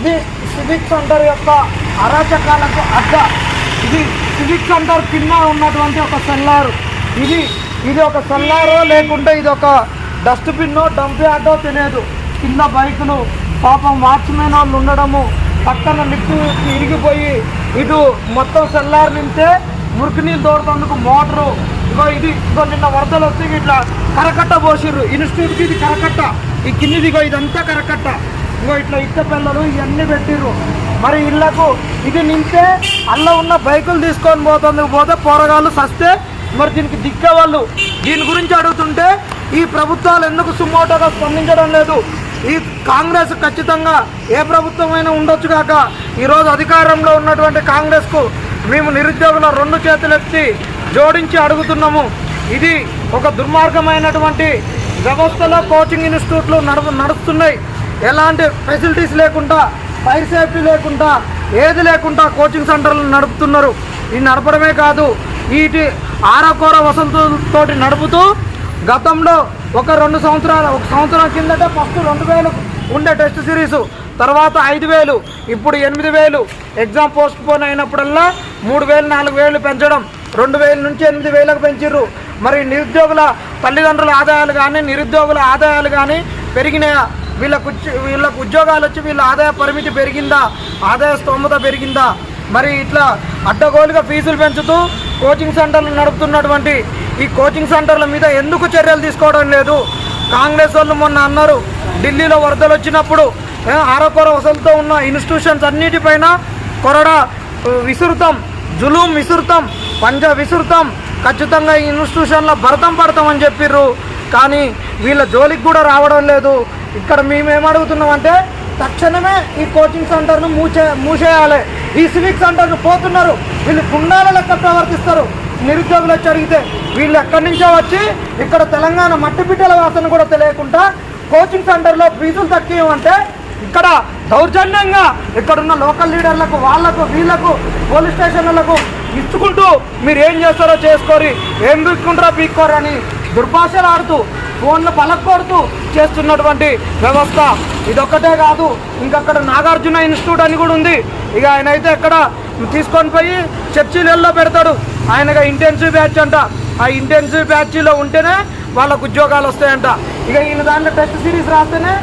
ఇది civic centre యొక్క అరాచకాలకు అడ్డ. ఇది సివిక్ సెంటర్ కింద ఉన్నటువంటి ఒక సెల్లారు. ఇది ఇది ఒక సెల్లారో లేకుంటే ఇది ఒక డస్ట్బిన్నో డంప్ యార్డో తెలియదు. కింద బైకులు. పాపం వాచ్మెన్ వాళ్ళు ఉండడము. పక్కన లిఫ్ట్ ఇరిగిపోయి ఇటు మొత్తం సెల్లార్ నింటే మురికి నీళ్ళు తోడుతందుకు మోటరు. ఇగో ఇది ఇగో నిన్న వరదలు వస్తే ఇట్లా కరకట్ట పోసిర్రు. ఇన్స్టిట్యూట్కి ఇది కరకట్ట. ఈ కిందిది ఇగో ఇదంతా కరకట్ట. ఇగో ఇట్లా ఇట్ట పిల్లలు ఇవన్నీ పెట్టిర్రు. మరి ఇళ్ళకు ఇది నింపే అల్ల ఉన్న బైకులు తీసుకొని పోతుంది పోతే పోరగాళ్ళు సస్తే మరి దీనికి దిక్కే వాళ్ళు దీని గురించి అడుగుతుంటే ఈ ప్రభుత్వాలు ఎందుకు సుమోటోగా స్పందించడం లేదు? ఈ కాంగ్రెస్ ఖచ్చితంగా ఏ ప్రభుత్వమైనా ఉండొచ్చు కాక ఈరోజు అధికారంలో ఉన్నటువంటి కాంగ్రెస్కు మేము నిరుద్యోగుల రెండు చేతులెత్తి జోడించి అడుగుతున్నాము. ఇది ఒక దుర్మార్గమైనటువంటి వ్యవస్థలో కోచింగ్ ఇన్స్టిట్యూట్లు నడు నడుస్తున్నాయి. ఎలాంటి ఫెసిలిటీస్ లేకుండా ఫైర్ సేఫ్టీ లేకుండా ఏది లేకుండా కోచింగ్ సెంటర్లు నడుపుతున్నారు. ఇది నడపడమే కాదు వీటి ఆరకోర వసతులతో నడుపుతూ గతంలో ఒక రెండు సంవత్సరాల ఒక సంవత్సరం కిందట ఫస్ట్ రెండు వేలు ఉండే టెస్ట్ సిరీస్ తర్వాత ఐదు వేలు ఇప్పుడు ఎనిమిది వేలు. ఎగ్జామ్ పోస్ట్ పోన్ అయినప్పుడల్లా మూడు వేలు నాలుగు వేలు పెంచడం రెండు వేల నుంచి ఎనిమిది వేలకు పెంచిర్రు. మరి నిరుద్యోగుల తల్లిదండ్రుల ఆదాయాలు కానీ నిరుద్యోగుల ఆదాయాలు కానీ పెరిగినాయా? వీళ్ళకు వీళ్ళకు ఉద్యోగాలు వచ్చి వీళ్ళ ఆదాయ పరిమితి పెరిగిందా? ఆదాయ స్తోమత పెరిగిందా? మరి ఇట్లా అడ్డగోలుగా ఫీజులు పెంచుతూ కోచింగ్ సెంటర్లు నడుపుతున్నటువంటి ఈ కోచింగ్ సెంటర్ల మీద ఎందుకు చర్యలు తీసుకోవడం లేదు? కాంగ్రెస్ వాళ్ళు మొన్న అన్నారు ఢిల్లీలో వరదలు వచ్చినప్పుడు ఏ, ఆరకొర వసలతో ఉన్న ఇన్స్టిట్యూషన్స్ అన్నిటిపైన కొరడా విసృతం విసురుతాం జులుం విసురుతాం పంజ విసురుతాం ఖచ్చితంగా ఈ ఇన్స్టిట్యూషన్లో భరతం పడతామని చెప్పిర్రు. కానీ వీళ్ళ జోలికి కూడా రావడం లేదు. ఇక్కడ మేమేమడుగుతున్నామంటే తక్షణమే ఈ కోచింగ్ సెంటర్ను మూసే మూసేయాలి. ఈ సివిక్ సెంటర్ను పోతున్నారు. వీళ్ళు పుణ్యాల లెక్క ప్రవర్తిస్తారు. నిరుద్యోగులు వచ్చి అడిగితే వీళ్ళు ఎక్కడి నుంచో వచ్చి ఇక్కడ తెలంగాణ మట్టి బిడ్డల వాసన కూడా తెలియకుండా కోచింగ్ సెంటర్లో ఫీజులు తక్కువంటే ఇక్కడ దౌర్జన్యంగా ఇక్కడున్న లోకల్ లీడర్లకు వాళ్ళకు వీళ్ళకు పోలీస్ స్టేషన్లకు ఇచ్చుకుంటూ మీరు ఏం చేస్తారో చేసుకోరి. ఏం పీక్కుంటారో పీక్కోరని దుర్భాషలు ఆడుతూ ఫోన్లు పలక్కొడుతూ చేస్తున్నటువంటి వ్యవస్థ. ఇదొక్కటే కాదు ఇంకక్కడ నాగార్జున ఇన్స్టిట్యూట్ అని కూడా ఉంది. ఇక ఆయన అయితే ఎక్కడ తీసుకొని పోయి చర్చిలలో పెడతాడు. ఆయనగా ఇంటెన్సివ్ బ్యాచ్ అంట. ఆ ఇంటెన్సివ్ బ్యాచ్లో ఉంటేనే వాళ్ళకు ఉద్యోగాలు వస్తాయంట. ఇక ఈయన దాంట్లో టెస్ట్ సిరీస్ రాస్తేనే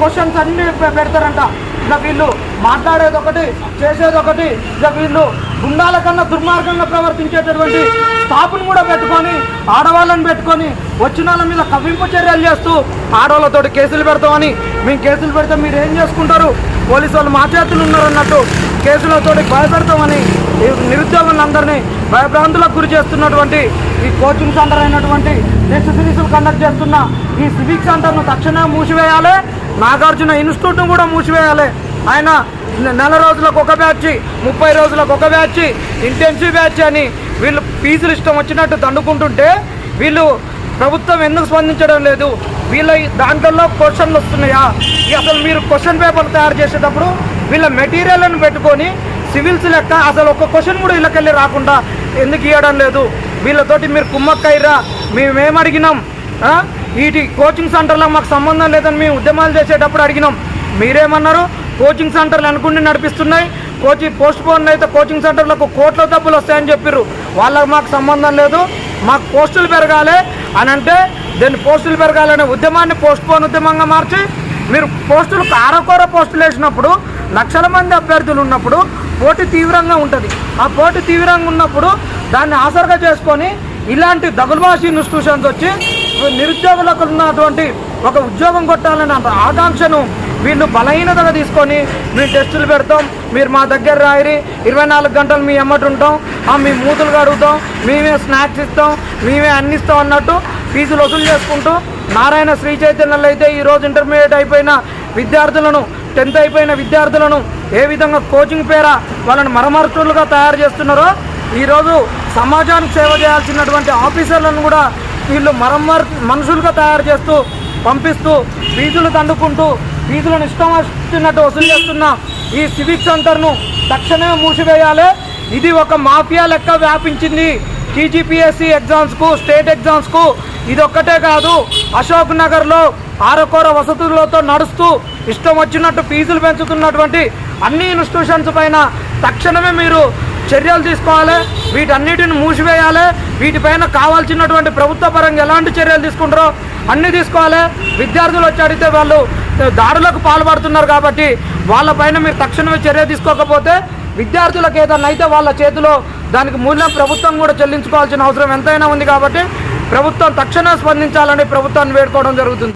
క్వశ్చన్స్ అన్ని పెడతారంట. ఇక వీళ్ళు మాట్లాడేది ఒకటి చేసేది ఒకటి ఇక వీళ్ళు గుండాల కన్నా దుర్మార్గంగా ప్రవర్తించేటటువంటి స్టాఫ్ను కూడా పెట్టుకొని ఆడవాళ్ళని పెట్టుకొని వచ్చిన వాళ్ళ మీద కవ్వింపు చర్యలు చేస్తూ ఆడవాళ్ళతోటి కేసులు పెడతామని మేము కేసులు పెడితే మీరు ఏం చేసుకుంటారు? పోలీసు వాళ్ళు మా చేతులు ఉన్నారు అన్నట్టు కేసులతో భయపెడతామని ఈ నిరుద్యోగులందరినీ భయభ్రాంతులకు గురి చేస్తున్నటువంటి ఈ కోచింగ్ సెంటర్ అయినటువంటి నెక్స్ట్ సిరీస్లు కండక్ట్ చేస్తున్న ఈ సివిక్ సెంటర్ను తక్షణమే మూసివేయాలి. నాగార్జున ఇన్స్టిట్యూట్ను కూడా మూసివేయాలి. ఆయన నెల రోజులకు ఒక బ్యాచ్ ముప్పై రోజులకు ఒక బ్యాచ్ ఇంటెన్సివ్ బ్యాచ్ అని వీళ్ళు ఫీజులు ఇష్టం వచ్చినట్టు దండుకుంటుంటే వీళ్ళు ప్రభుత్వం ఎందుకు స్పందించడం లేదు? వీళ్ళ దాంట్లో క్వశ్చన్లు వస్తున్నాయా? అసలు మీరు క్వశ్చన్ పేపర్ తయారు చేసేటప్పుడు వీళ్ళ మెటీరియల్ని పెట్టుకొని సివిల్స్ లెక్క అసలు ఒక క్వశ్చన్ కూడా వీళ్ళకెళ్ళి రాకుండా ఎందుకు ఇవ్వడం లేదు? వీళ్ళతోటి మీరు కుమ్మక్కయ్యరా? మేమేం అడిగినాం? వీటి కోచింగ్ సెంటర్లో మాకు సంబంధం లేదని మేము ఉద్యమాలు చేసేటప్పుడు అడిగినాం. మీరేమన్నారు? కోచింగ్ సెంటర్లు అనుకుంటే నడిపిస్తున్నాయి. కోచింగ్ పోస్ట్ పోన్ అయితే కోచింగ్ సెంటర్లకు కోట్ల డబ్బులు వస్తాయని చెప్పారు వాళ్ళకి మాకు సంబంధం లేదు. మాకు పోస్టులు పెరగాలి అని అంటే దీన్ని పోస్టులు పెరగాలనే ఉద్యమాన్ని పోస్ట్ పోన్ ఉద్యమంగా మార్చి మీరు పోస్టులు కారకోర పోస్టులు వేసినప్పుడు లక్షల మంది అభ్యర్థులు ఉన్నప్పుడు పోటీ తీవ్రంగా ఉంటుంది. ఆ పోటీ తీవ్రంగా ఉన్నప్పుడు దాన్ని ఆసరగా చేసుకొని ఇలాంటి దగులుబాషి ఇన్స్టిట్యూషన్స్ వచ్చి నిరుద్యోగులకు ఉన్నటువంటి ఒక ఉద్యోగం కొట్టాలనే ఆకాంక్షను వీళ్ళు బలహీనతగా తీసుకొని మేము టెస్టులు పెడతాం. మీరు మా దగ్గర రాయిరి. ఇరవై నాలుగు గంటలు మీ ఎమ్మటి ఉంటాం. ఆ మీ మూతులు కడుగుతాం. మేమే స్నాక్స్ ఇస్తాం. మేమే అన్ని ఇస్తాం అన్నట్టు ఫీజులు వసూలు చేసుకుంటూ నారాయణ శ్రీ చైతన్యలు అయితే ఈరోజు ఇంటర్మీడియట్ అయిపోయిన విద్యార్థులను టెన్త్ అయిపోయిన విద్యార్థులను ఏ విధంగా కోచింగ్ పేర వాళ్ళని మరమరుతులుగా తయారు చేస్తున్నారో ఈరోజు సమాజానికి సేవ చేయాల్సినటువంటి ఆఫీసర్లను కూడా వీళ్ళు మరమ్మర్ మనుషులుగా తయారు చేస్తూ పంపిస్తూ ఫీజులు దండుకుంటూ ఫీజులను ఇష్టం వచ్చినట్టు వసూలు చేస్తున్న ఈ సివిక్ సెంటర్ను తక్షణమే మూసివేయాలి. ఇది ఒక మాఫియా లెక్క వ్యాపించింది. టీజీపీఎస్సీ ఎగ్జామ్స్కు స్టేట్ ఎగ్జామ్స్కు. ఇది ఒక్కటే కాదు అశోక్ నగర్లో ఆరకొర వసతులతో నడుస్తూ ఇష్టం వచ్చినట్టు ఫీజులు పెంచుతున్నటువంటి అన్ని ఇన్స్టిట్యూషన్స్ పైన తక్షణమే మీరు చర్యలు తీసుకోవాలి. వీటన్నిటిని మూసివేయాలి. వీటిపైన కావాల్సినటువంటి ప్రభుత్వ పరంగా ఎలాంటి చర్యలు తీసుకుంటారో అన్నీ తీసుకోవాలి. విద్యార్థులు వచ్చి అడిగితే వాళ్ళు దాడులకు పాల్పడుతున్నారు కాబట్టి వాళ్ళపైన మీరు తక్షణమే చర్య తీసుకోకపోతే విద్యార్థులకు ఏదైనా అయితే వాళ్ళ చేతిలో దానికి మూల్యం ప్రభుత్వం కూడా చెల్లించుకోవాల్సిన అవసరం ఎంతైనా ఉంది కాబట్టి ప్రభుత్వం తక్షణం స్పందించాలని ప్రభుత్వాన్ని వేడుకోవడం జరుగుతుంది.